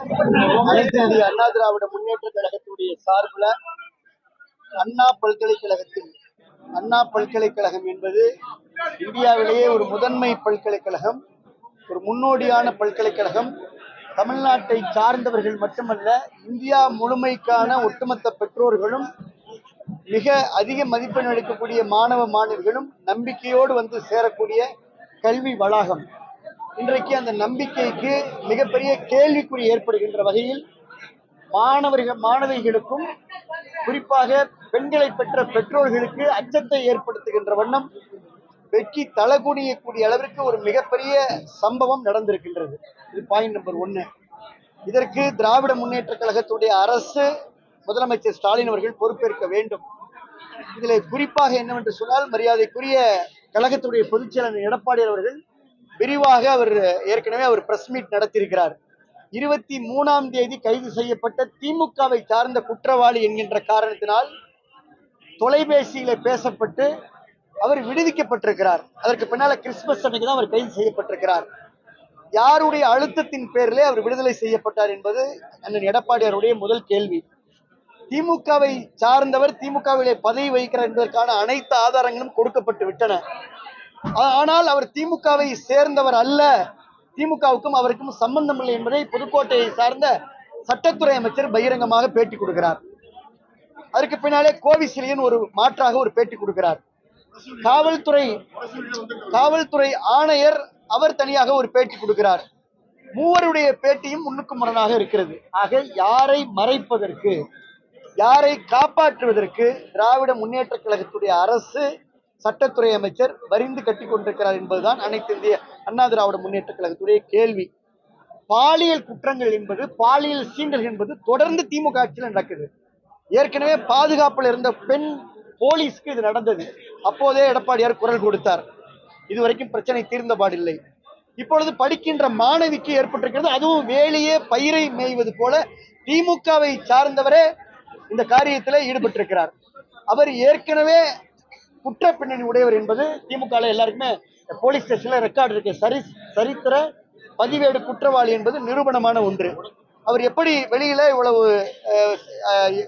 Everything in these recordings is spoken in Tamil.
அனைத்து இந்திய அண்ணா திராவிட முன்னேற்ற கழகத்துடைய சார்பில் அண்ணா பல்கலைக்கழகத்தில் அண்ணா பல்கலைக்கழகம் என்பது இந்தியாவிலேயே ஒரு முதன்மை பல்கலைக்கழகம் ஒரு முன்னோடியான பல்கலைக்கழகம். தமிழ்நாட்டை சார்ந்தவர்கள் மட்டுமல்ல இந்தியா முழுமைக்கான ஒட்டுமொத்த பெற்றோர்களும் மிக அதிக மதிப்பெண் எடுக்கக்கூடிய மாணவ மாணவிகளும் நம்பிக்கையோடு வந்து சேரக்கூடிய கல்வி வளாகம். இன்றைக்கு அந்த நம்பிக்கைக்கு மிகப்பெரிய கேள்விக்குறி ஏற்படுகின்ற வகையில் மாணவர்கள் மாணவிகளுக்கும் குறிப்பாக பெண்களை பெற்ற பெற்றோர்களுக்கு அச்சத்தை ஏற்படுத்துகின்ற வண்ணம் வெட்கி தலகுனியக்கூடிய அளவிற்கு ஒரு மிகப்பெரிய சம்பவம் நடந்திருக்கின்றது. இது பாயிண்ட் நம்பர் ஒன்னு. இதற்கு திராவிட முன்னேற்ற கழகத்துடைய அரசு முதலமைச்சர் ஸ்டாலின் அவர்கள் பொறுப்பேற்க வேண்டும். இதில் குறிப்பாக என்னவென்று சொன்னால் மரியாதைக்குரிய கழகத்துடைய பொதுச்செயலாளர் எடப்பாடி அவர்கள் விரிவாக அவர் ஏற்கனவே அவர் பிரஸ் மீட் நடத்தியிருக்கிறார். இருபத்தி மூணாம் தேதி கைது செய்யப்பட்ட திமுகவை சார்ந்த குற்றவாளி என்கின்ற காரணத்தினால் தொலைபேசியில பேசப்பட்டு அவர் விடுவிக்கப்பட்டிருக்கிறார். அதற்கு பின்னால கிறிஸ்துமஸ் அன்னைக்கு தான் அவர் கைது செய்யப்பட்டிருக்கிறார். யாருடைய அழுத்தத்தின் பேரிலே அவர் விடுதலை செய்யப்பட்டார் என்பது அண்ணன் எடப்பாடியாருடைய முதல் கேள்வி. திமுகவை சார்ந்தவர் திமுகவிலே பதவி வகிக்கிறார் என்பதற்கான அனைத்து ஆதாரங்களும் கொடுக்கப்பட்டு விட்டன. ஆனால் அவர் திமுகவை சேர்ந்தவர் அல்ல. திமுகவுக்கும் அவருக்கும் சம்பந்தம் இல்லை என்பதை புதுக்கோட்டையை சார்ந்த சட்டத்துறை அமைச்சர் பகிரங்கமாக பேட்டி கொடுக்கிறார். அதற்கு பின்னாலே கோவிசிலியன் ஒரு மாற்றாக ஒரு பேட்டி கொடுக்கிறார். காவல்துறை காவல்துறை ஆணையர் அவர் தனியாக ஒரு பேட்டி கொடுக்கிறார். மூவருடைய பேட்டியும் முன்னுக்கு முரணாக இருக்கிறது. ஆக யாரை மறைப்பதற்கு யாரை காப்பாற்றுவதற்கு திராவிட முன்னேற்ற கழகத்துடைய அரசு சட்டத்துறை அமைச்சர் வரிந்து கட்டி கொண்டிருக்கிறார் என்பதுதான் அனைத்து இந்திய அண்ணா திராவிட முன்னேற்ற கழகத்துடைய கேள்வி. பாலியல் குற்றங்கள் என்பது பாலியல் சீண்டல் என்பது தொடர்ந்து திமுக ஆட்சியில் நடக்குது. ஏற்கனவே பாதுகாப்பில் இருந்த பெண் போலீஸ்க்கு இது நடந்தது. அப்போதே எடப்பாடியார் குரல் கொடுத்தார். இதுவரைக்கும் பிரச்சனை தீர்ந்தபாடில்லை இப்பொழுது படிக்கின்ற மாணவிக்கு ஏற்பட்டிருக்கிறது. அதுவும் வேலையே பயிரை மேய்வது போல திமுகவை சார்ந்தவரே இந்த காரியத்தில் ஈடுபட்டிருக்கிறார். அவர் ஏற்கனவே குற்ற பின்னணி உடையவர் என்பது திமுக எல்லாருக்குமே போலீஸ் ஸ்டேஷன்ல ரெக்கார்டு இருக்கு. சரி சரித்திர பதிவேடு குற்றவாளி என்பது நிரூபணமான ஒன்று. அவர் எப்படி வெளியில இவ்வளவு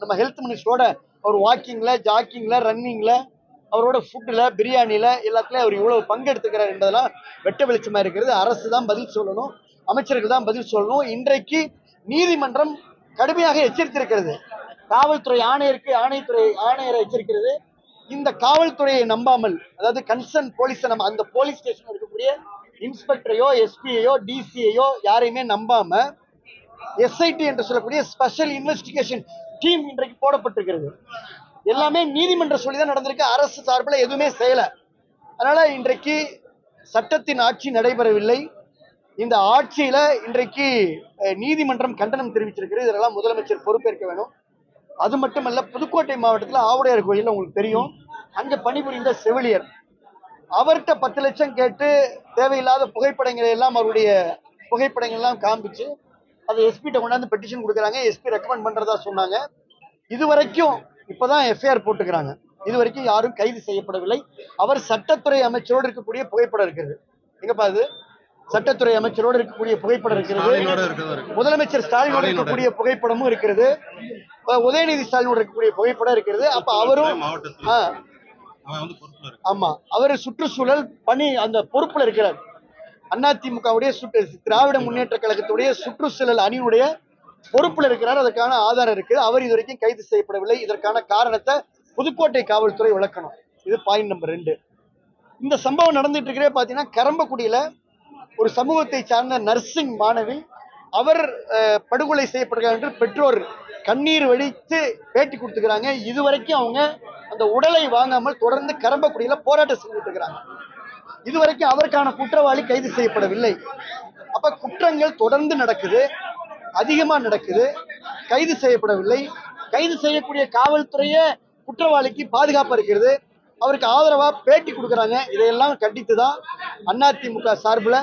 நம்ம ஹெல்த் மினிஸ்டரோட அவர் வாக்கிங்ல ஜாக்கிங்ல ரன்னிங்ல அவரோட ஃபுட்டில் பிரியாணியில் எல்லாத்துலேயும் அவர் இவ்வளவு பங்கெடுத்துக்கிறார் என்பதெல்லாம் வெட்ட வெளிச்சமாக இருக்கிறது. அரசு தான் பதில் சொல்லணும். அமைச்சர்கள் தான் பதில் சொல்லணும். இன்றைக்கு நீதிமன்றம் கடுமையாக எச்சரித்திருக்கிறது. காவல்துறை ஆணையருக்கு ஆணையத்துறை ஆணையரை எச்சரிக்கிறது. இந்த காவல்துறையை நம்பாமல் அதாவது கன்சர்ன் போலீஸை நம்ம அந்த போலீஸ் ஸ்டேஷன் இருக்கக்கூடிய இன்ஸ்பெக்டரையோ எஸ்பியையோ டிசிஐயோ யாரையுமே நம்பாம எஸ்ஐடி என்று சொல்லக்கூடிய ஸ்பெஷல் இன்வெஸ்டிகேஷன் டீம் இன்றைக்கு போடப்பட்டிருக்கிறது. எல்லாமே நீதிமன்ற சொல்லி தான் நடந்திருக்கு. அரசு சார்பில் எதுவுமே செய்யலை. அதனால இன்றைக்கு சட்டத்தின் ஆட்சி நடைபெறவில்லை. இந்த ஆட்சியில இன்றைக்கு நீதிமன்றம் கண்டனம் தெரிவிச்சிருக்கிறது. இதெல்லாம் முதலமைச்சர் பொறுப்பேற்க வேணும். அது மட்டும் இல்ல புதுக்கோட்டை மாவட்டத்தில் ஆவுடையார் கோயில் உங்களுக்கு தெரியும். அங்க பணிபுரிந்த செவிலியர். அவர்கிட்ட பத்து லட்சம் கேட்டு தேவையில்லாத புகைப்படங்களை எல்லாம் அவருடைய புகைப்படங்கள் எல்லாம் காமிச்சு அதை எஸ்பிட்ட கொண்டாந்து பெட்டிஷன் கொடுக்குறாங்க. எஸ்பி ரெக்கமெண்ட் பண்றதா சொன்னாங்க. இது வரைக்கும் இப்பதான் எஃப்ஐஆர் போட்டுக்கிறாங்க. இது வரைக்கும் யாரும் கைது செய்யப்படவில்லை. அவர் சட்டத்துறை அமைச்சரோடு இருக்கக்கூடிய புகைப்படம் இருக்கிறது. எங்கப்பா அது? சட்டத்துறை அமைச்சரோடு இருக்கக்கூடிய புகைப்படம் இருக்கிறது. முதலமைச்சர் ஸ்டாலினோட. இருக்கக்கூடிய புகைப்படமும் இருக்கிறது. உதயநிதி ஸ்டாலினோட இருக்கக்கூடிய புகைப்படம் இருக்கிறது. அப்ப அவரும் ஆமா. அவர் சுற்றுச்சூழல் பணி அந்த பொறுப்புல இருக்கிறார். அதிமுகவுடைய சுற்று திராவிட முன்னேற்ற கழகத்துடைய சுற்றுச்சூழல் அணியுடைய பொறுப்புல இருக்கிறார். அதற்கான ஆதாரம் இருக்கு. அவர் இது வரைக்கும் கைது செய்யப்படவில்லை. இதற்கான காரணத்தை புதுக்கோட்டை காவல்துறை விளக்கணும். இது பாயிண்ட் நம்பர் ரெண்டு. இந்த சம்பவம் நடந்துட்டு இருக்கிறே பாத்தீங்கன்னா கரம்பக்குடியில ஒரு சமூகத்தை சார்ந்த நர்சிங் மாணவி அவர் படுகொலை செய்யப்படுகிறார் என்று பெற்றோர் கண்ணீர் வடித்து பேட்டி கொடுத்துக்கிறாங்க. இதுவரைக்கும் அவங்க அந்த உடலை வாங்காமல் தொடர்ந்து கரம்பக்குடியில போராட்டம் செஞ்சுட்டு இருக்கிறாங்க இதுவரைக்கும் அவருக்கான குற்றவாளி கைது செய்யப்படவில்லை. அப்ப குற்றங்கள் தொடர்ந்து நடக்குது அதிகமா நடக்குது கைது செய்யப்படவில்லை. கைது செய்யக்கூடிய காவல்துறையே குற்றவாளிக்கு பாதுகாப்பு இருக்கிறது. அவருக்கு ஆதரவா பேட்டி கொடுக்குறாங்க. இதையெல்லாம் கண்டித்து தான் அதிமுக சார்பில்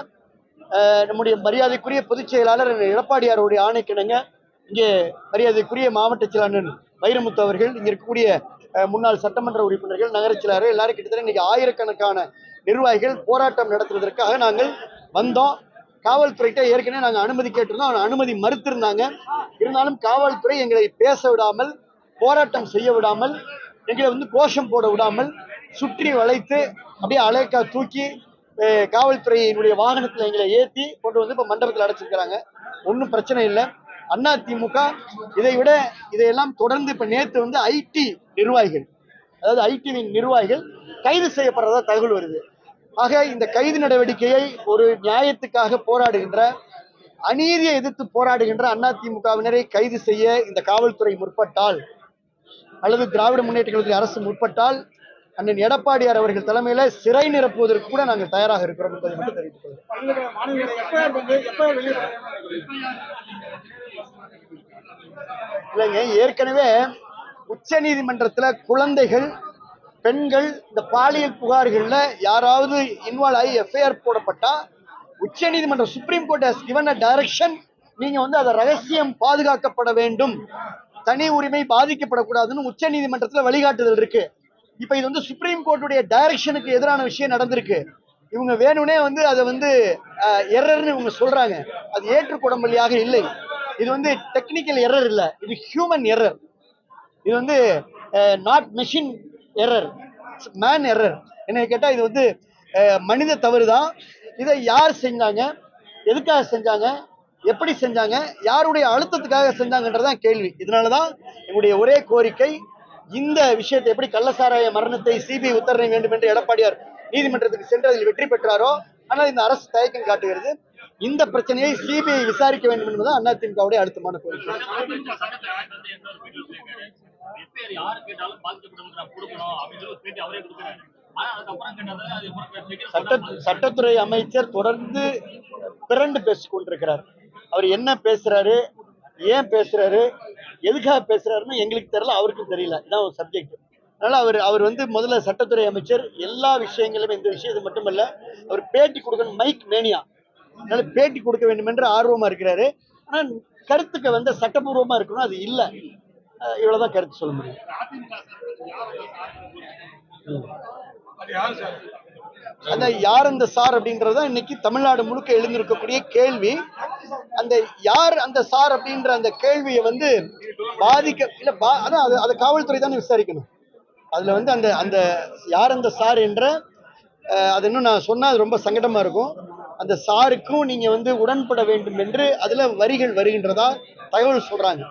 நம்முடைய மரியாதைக்குரிய பொதுச் செயலாளர் எடப்பாடியாருடைய ஆணைக்கிணங்க இங்கே மரியாதைக்குரிய மாவட்ட செயலாளர் வைரமுத்து அவர்கள் இங்கே இருக்கக்கூடிய முன்னாள் சட்டமன்ற உறுப்பினர்கள் நகரச் செயலாளர் எல்லாரும் கிட்டத்தட்ட இன்னைக்கு ஆயிரக்கணக்கான நிர்வாகிகள் போராட்டம் நடத்துவதற்காக நாங்கள் வந்தோம். காவல்துறைகிட்ட ஏற்கனவே நாங்கள் அனுமதி கேட்டிருந்தோம். அனுமதி மறுத்திருந்தாங்க. இருந்தாலும் காவல்துறை எங்களை பேச விடாமல் போராட்டம் செய்ய விடாமல் எங்களை வந்து கோஷம் போட விடாமல் சுற்றி வளைத்து அப்படியே அலைக்கா தூக்கி காவல்துறையினுடைய வாகனத்தில் எங்களை ஏற்றி கொண்டு வந்து இப்போ மண்டபத்தில் அடைச்சிருக்கிறாங்க. ஒன்றும் பிரச்சனை இல்லை. அண்ணா திமுக இதை விட இதையெல்லாம் தொடர்ந்து இப்போ நேற்று வந்து ஐடி நிர்வாகிகள் அதாவது ஐடிவின் நிர்வாகிகள் கைது செய்யப்படுறதா தகவல் வருது. ஆக இந்த கைது நடவடிக்கையை ஒரு நியாயத்துக்காக போராடுகின்ற அநீதியை எதிர்த்து போராடுகின்ற அதிமுகவினரை கைது செய்ய இந்த காவல்துறை முற்பட்டால் அல்லது திராவிட முன்னேற்ற கழகத்தில் அரசு முற்பட்டால் அண்ணன் எடப்பாடியார் அவர்கள் தலைமையில சிறை நிரப்புவதற்கு கூட நாங்கள் தயாராக இருக்கிறோம் என்பதை மட்டும் தெரிவித்துக் இல்லைங்க ஏற்கனவே உச்ச நீதிமன்றத்துல குழந்தைகள் பெண்கள் இந்த பாலியல் புகார்கள்ல யாராவது இன்வால்வ் ஆகி எஃப்ஐஆர் போடப்பட்டா உச்ச நீதிமன்றம் supreme court has given a direction நீங்க வந்து அதை ரகசியம் பாதுகாக்கப்பட வேண்டும். தனி உரிமை பாதிக்கப்படக்கூடாதுன்னு உச்ச நீதிமன்றத்துல வழிகாட்டுதல் இருக்கு. இப்ப இது வந்து சுப்ரீம் கோர்ட்டுடைய டைரக்ஷனுக்கு எதிரான விஷயம் நடந்திருக்கு. இவங்க வேணும்னே வந்து அதை வந்து எரர்னு இவங்க சொல்றாங்க. அது ஏற்றுக்கொடம்படியாக இல்லை. இது வந்து டெக்னிக்கல் எரர் இல்லை. இது ஹியூமன் எரர் இது வந்து not machine error man error என்ன கேட்டால் இது வந்து மனித தவறு தான் இதை யார் செஞ்சாங்க? எதுக்காக செஞ்சாங்க? எப்படி செஞ்சாங்க? யாருடைய அழுத்தத்துக்காக செஞ்சாங்கன்றதான் கேள்வி. இதனால தான் எங்களுடைய ஒரே கோரிக்கை இந்த விஷயத்தை எப்படி கள்ளசாராய மரணத்தை சிபிஐ உத்தரவு வேண்டும் என்று எடப்பாடியார் நீதிமன்றத்துக்கு சென்று அதில் வெற்றி பெற்றாரோ ஆனால் இந்த அரசு தயக்கம் காட்டுகிறது. இந்த பிரச்சனையை சிபிஐ விசாரிக்க வேண்டும் என்பதுதான் அதிமுகவுடைய அழுத்தமான கோரிக்கை. சட்ட சட்டத்துறை அமைச்சர் தொடர்ந்து பிறண்டு பேசிக் கொண்டிருக்கிறார் அவர் என்ன பேசுறாரு ஏன் பேசுறாரு எதுக்காக பேசுறாருன்னு எங்களுக்கு தெரியல அவருக்கும் தெரியல. இதான் ஒரு சப்ஜெக்ட் அதனால அவர் அவர் வந்து முதல்ல சட்டத்துறை அமைச்சர். எல்லா விஷயங்களும் இந்த விஷயத்து மட்டுமல்ல அவர் பேட்டி கொடுக்கணும். Mic mania. அதனால பேட்டி கொடுக்க வேண்டும் என்று ஆர்வமா இருக்கிறாரு. ஆனா கருத்துக்கு வந்து சட்டபூர்வமா இருக்கணும் அது இல்லை. இவ்வளவுதான் கருத்து சொல்ல முடியும். அந்த யார் அந்த சார் அப்படின்றது தான் இன்னைக்கு தமிழ்நாடு முழுக்க எழுந்திருக்கக்கூடிய கேள்வி. அந்த யார் அந்த சார் அப்படின்ற அந்த கேள்வியை வந்து பாதிக்க இல்லை பா அதான் அது அதை காவல்துறை தானே விசாரிக்கணும். அதில் வந்து அந்த அந்த யார் அந்த சார் என்ற அது இன்னும் நான் சொன்னால் அது ரொம்ப சங்கடமாக இருக்கும். அந்த சாருக்கும் நீங்கள் வந்து உடன்பட வேண்டும் என்று அதில் வரிகள் வருகின்றதா தகவல் சொல்கிறாங்க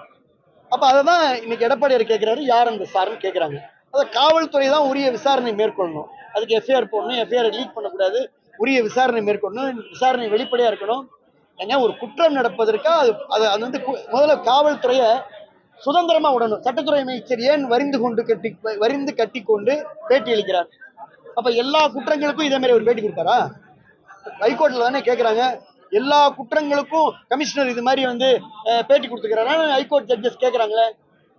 அப்போ அதை தான் இன்னைக்கு எடப்பாடியார் கேட்குறாரு யார் அந்த சார்னு கேட்குறாங்க அதை காவல்துறை தான் உரிய விசாரணை மேற்கொள்ளணும். அதுக்கு எஃப்ஐஆர் போடணும். எஃப்ஐஆர் லீக் பண்ணக்கூடாது. உரிய விசாரணை மேற்கொள்ளணும். விசாரணை வெளிப்படையாக இருக்கணும். ஏங்க ஒரு குற்றம் நடப்பதற்கா அது அது அது வந்து கு- முதல்ல காவல்துறையை சுதந்திரமாக விடணும். சட்டத்துறை அமைச்சர் ஏன் வரிந்து கொண்டு கட்டி வரிந்து கட்டி கொண்டு பேட்டி அளிக்கிறார்? அப்போ எல்லா குற்றங்களுக்கும் இதே மாதிரி ஒரு பேட்டி கொடுத்தாரா ஹைகோர்ட்டில் தானே கேட்குறாங்க எல்லா குற்றங்களுக்கும் கமிஷனர் இது மாதிரி வந்து பேட்டி கொடுத்துக்கிறாரா? ஹைகோர்ட் ஜட்ஜஸ் கேட்குறாங்களே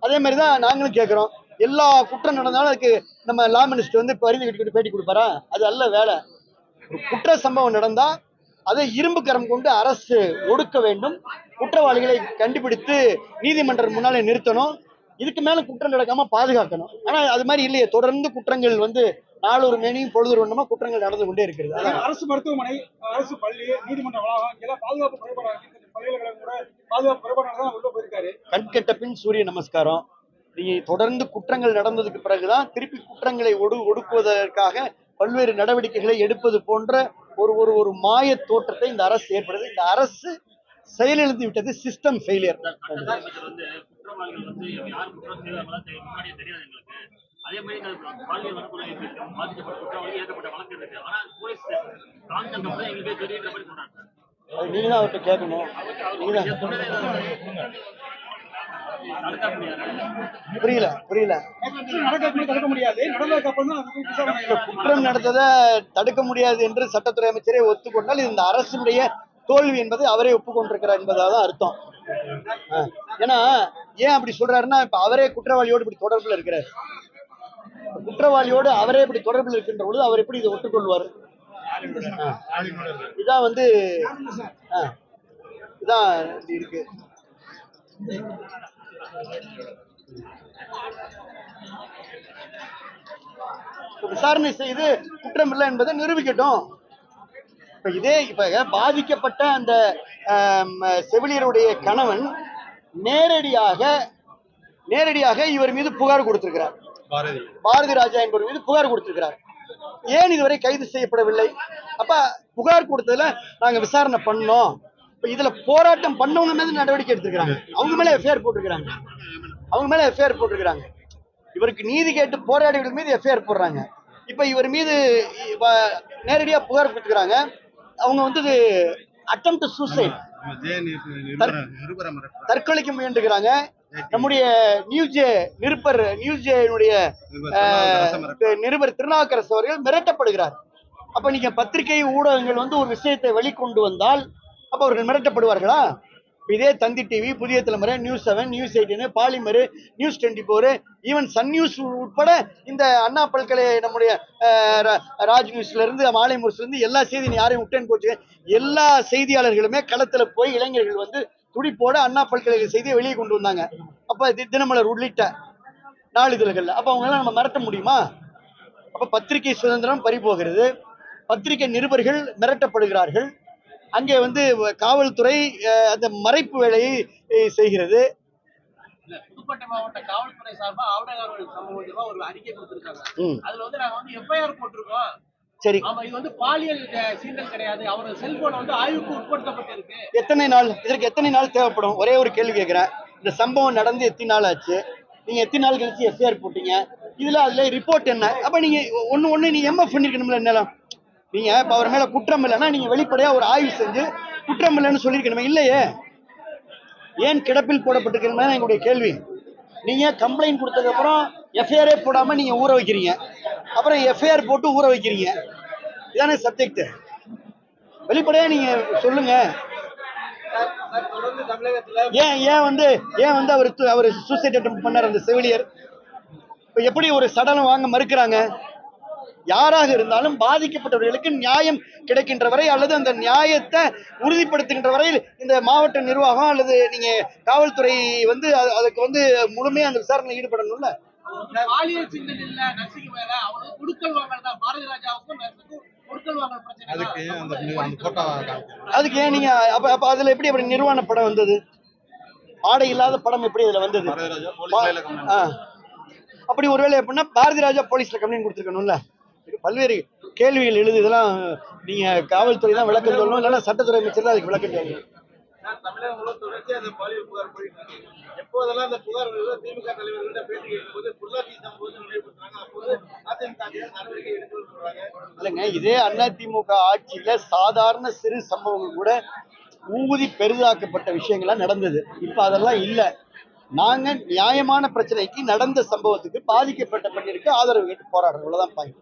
அதே மாதிரி தான் நாங்களும் கேட்குறோம் எல்லா குற்றம் நடந்தாலும் அதுக்கு நம்ம லா மினிஸ்டர் வந்து பரிந்து கட்டிக்கிட்டு பேட்டி கொடுப்பாரா? அது அல்ல வேலை. குற்ற சம்பவம் நடந்தா அதை இரும்பு கரம் கொண்டு அரசு ஒடுக்க வேண்டும். குற்றவாளிகளை கண்டுபிடித்து நீதிமன்றம் முன்னாலே நிறுத்தணும். இதுக்கு மேல குற்றம் நடக்காம பாதுகாக்கணும். ஆனா அது மாதிரி இல்லையே. தொடர்ந்து குற்றங்கள் வந்து நாளொரு மேனியும் பொழுது ஒண்ணுமா குற்றங்கள் நடந்து கொண்டே இருக்கிறது. அரசு மருத்துவமனை அரசு பள்ளி நீதிமன்ற வளாகம் எல்லாம் பாதுகாப்பு குறைபாடு பல்கலைக்கழகம் கூட பாதுகாப்பு குறைபாடு தான் உள்ள போயிருக்காரு. கண்கெட்ட பின் சூரிய நமஸ்காரம். தொடர்ந்து குற்றங்கள் நடந்ததுக்கு பிறகுதான் திருப்பி குற்றங்களை ஒடு ஒடுக்குவதற்காக பல்வேறு நடவடிக்கைகளை எடுப்பது போன்ற ஒரு ஒரு ஒரு மாய தோற்றத்தை இந்த அரசு ஏற்படுது. இந்த அரசு செயலிழந்து விட்டது சிஸ்டம் ஃபெயிலியர் மாதிரி பாலியல் வன்கொடுமை. பாதிக்கப்பட்ட குற்றவாளி ஏற்கப்பட்ட வழக்கு இருக்கு. ஆனா போலீஸ் எங்களுக்கே தெரியுன்ற மாதிரி சொல்றாங்க. அது நீங்க தான் அவர்கிட்ட கேட்கணும். புரியல புரியல. தடுக்க முடியாது குற்றம் நடந்ததை தடுக்க முடியாது என்று சட்டத்துறை அமைச்சரே ஒத்துக்கொண்டால் இந்த அரசுடைய தோல்வி என்பதை அவரே ஒப்புக்கொண்டிருக்கிறார் என்பதாக தான் அர்த்தம் ஏன்னா ஏன் அப்படி சொல்றாருன்னா இப்ப அவரே குற்றவாளியோடு இப்படி தொடர்புல இருக்கிறார். குற்றவாளியோடு அவரே இப்படி தொடர்பில் இருக்கின்ற பொழுது அவர் எப்படி இதை ஒட்டுக்கொள்வார் இதான் வந்து இதான் இருக்கு. விசாரணை செய்து குற்றம் இல்லை என்பதை நிரூபிக்கட்டும். இப்ப இதே இப்ப பாதிக்கப்பட்ட அந்த செவிலியருடைய கணவன் நேரடியாக நேரடியாக இவர் மீது புகார் கொடுத்திருக்கிறார். பாரதி ராஜா என்பவர் மீது புகார் கொடுத்திருக்கிறார். ஏன் இதுவரை கைது செய்யப்படவில்லை? அப்ப புகார் கொடுத்ததுல நாங்க விசாரணை பண்ணோம். இதுல போராட்டம் பண்ணவங்க மீது நடவடிக்கை எடுத்திருக்கிறாங்க. அவங்க மேல எஃப்ஐஆர் போட்டிருக்கிறாங்க. அவங்க மேல எஃப்ஐஆர் போட்டிருக்கிறாங்க. இவருக்கு நீதி கேட்டு போராடிகள் மீது எஃப்ஐஆர் போடுறாங்க. இப்ப இவர் மீது நேரடியா புகார் கொடுத்துக்கிறாங்க. அவங்க வந்து அட்டம் சூசைட் நிருபர நிருபர தற்கொலைக்கு முயன்றுக்கிறாங்க. நம்முடைய நியூஸ் ஜே நிருப்பர் நியூஸ் ஜேனுடைய நிருபர் திருநாவுக்கரசு அவர்கள் மிரட்டப்படுகிறார். அப்ப நீங்க பத்திரிகை ஊடகங்கள் வந்து ஒரு விஷயத்தை வெளிக்கொண்டு வந்தால் அப்போ அவர்கள் மிரட்டப்படுவார்களா? இதே Thanthi TV Puthiya Thalaimurai news seven news eighteen Polimer news twenty four even Sun news உட்பட இந்த அண்ணா பல்கலை நம்முடைய ரா- ராஜ் நியூஸ்லேருந்து மாலை முரசுலேருந்து எல்லா செய்தி யாரையும் விட்டேன்னு போச்சு. எல்லா செய்தியாளர்களுமே களத்தில் போய் இளைஞர்கள் வந்து துடிப்போட அண்ணா பல்கலை செய்தியை வெளியே கொண்டு வந்தாங்க. அப்போ தி- தினமலர் உள்ளிட்ட நாளிதழ்களில் அப்போ அவங்களாம் நம்ம மிரட்ட முடியுமா? அப்போ பத்திரிகை சுதந்திரம் பறிபோகிறது. பத்திரிகை நிருபர்கள் மிரட்டப்படுகிறார்கள். அங்கே வந்து காவல்துறை அந்த மறைப்பு வேலையை செய்கிறது. புதுக்கோட்டை மாவட்ட காவல்துறை சார்பா ஆவடகாரோட சம்பவமா ஒரு அறிக்கை கொடுத்திருக்காங்க. ம். அதுல வந்து நாங்க வந்து எஃப்ஐஆர் போட்டிருக்கோம். சரி. ஆமா இது வந்து பாலியல் சீண்டல் கிடையாது. அவரோட செல்போன் வந்து ஆய்வுக்கு உட்படுத்தப்பட்டிருக்கு. எத்தனை நாள் இதற்கு எத்தனை நாள் தேவைப்படும்? ஒரே ஒரு கேள்வி கேட்கிறேன். இந்த சம்பவம் நடந்து எத்தனை நாள் ஆச்சு? நீங்க எத்தனை நாள் கழிச்சு எஃப்ஐஆர் போட்டீங்க? இதுல அதுல ரிப்போர்ட் என்ன? அப்ப நீங்க ஒண்ணு ஒண்ணு நீங்க எம்எஃப் பண்ணிருக்கணும்ல என்னலாம் நீங்க இப்ப அவர் மேல குற்றம் இல்லைன்னா நீங்க வெளிப்படையா ஒரு ஆய்வு செஞ்சு குற்றம் இல்லைன்னு சொல்லியிருக்கணுமே இல்லையே? ஏன் கிடப்பில் போடப்பட்டிருக்கிறது எங்களுடைய கேள்வி. நீங்க கம்ப்ளைண்ட் கொடுத்ததுக்கு அப்புறம் எஃப்ஐஆரே போடாம நீங்க ஊற வைக்கிறீங்க. அப்புறம் எஃப்ஐஆர் போட்டு ஊற வைக்கிறீங்க. இதானே சப்ஜெக்ட் வெளிப்படையா நீங்க சொல்லுங்க. ஏன் ஏன் வந்து ஏன் வந்து அவர் அவர் சூசைட் அட்டம் பண்ணார் அந்த செவிலியர்? இப்போ எப்படி ஒரு சடலம் வாங்க மறுக்கிறாங்க? யாராக இருந்தாலும் பாதிக்கப்பட்டவர்களுக்கு நியாயம் கிடைக்கின்ற வரை அல்லது அந்த நியாயத்தை உறுதிப்படுத்துகின்ற வரையில் இந்த மாவட்ட நிர்வாகம் அல்லது நீங்க காவல்துறை வந்து அது- அதுக்கு வந்து முழுமையா அந்த விசாரணையில் ஈடுபடணும்ல? அதுக்கு ஏன் நீங்க அப்ப அப்ப அதுல எப்படி அப்படி நிர்வாண படம் வந்தது? ஆடை இல்லாத படம் எப்படி அதுல வந்தது. அப்படி ஒருவேளை எப்படின்னா பாரதி ராஜா போலீஸ்ல கம்ப்ளைண்ட் கொடுத்துருக்கணும்ல? பல்வேறு கேள்விகள் எழுது இதெல்லாம் நீங்க காவல்துறை தான் விளக்கம் சொல்லணும். இல்லைன்னா சட்டத்துறை அமைச்சர் தான் அதுக்கு விளக்கம் சொல்லணும். தமிழகம் முழுவதும் தொடர்ச்சியா அந்த பாலியல் புகார் போயிட்டு இருக்கு எப்போதெல்லாம் அந்த புகார் வருதோ திமுக தலைவர்கள்ட்ட பேட்டி கேட்கும்போது பொள்ளாச்சி சம்பவத்தை நினைவுபடுத்துறாங்க அப்போது அதிமுக அதிகாரிகள் நடவடிக்கை எடுக்கணும்னு சொல்றாங்க இல்லைங்க இதே அதிமுக ஆட்சியில சாதாரண சிறு சம்பவங்கள் கூட ஊதி பெரிதாக்கப்பட்ட விஷயங்கள்லாம் நடந்தது. இப்ப அதெல்லாம் இல்ல. நாங்க நியாயமான பிரச்சனைக்கு நடந்த சம்பவத்துக்கு பாதிக்கப்பட்ட பெண்ணிற்கு ஆதரவு கேட்டு போராடுறோம் அவ்வளவுதான் பாயிண்ட்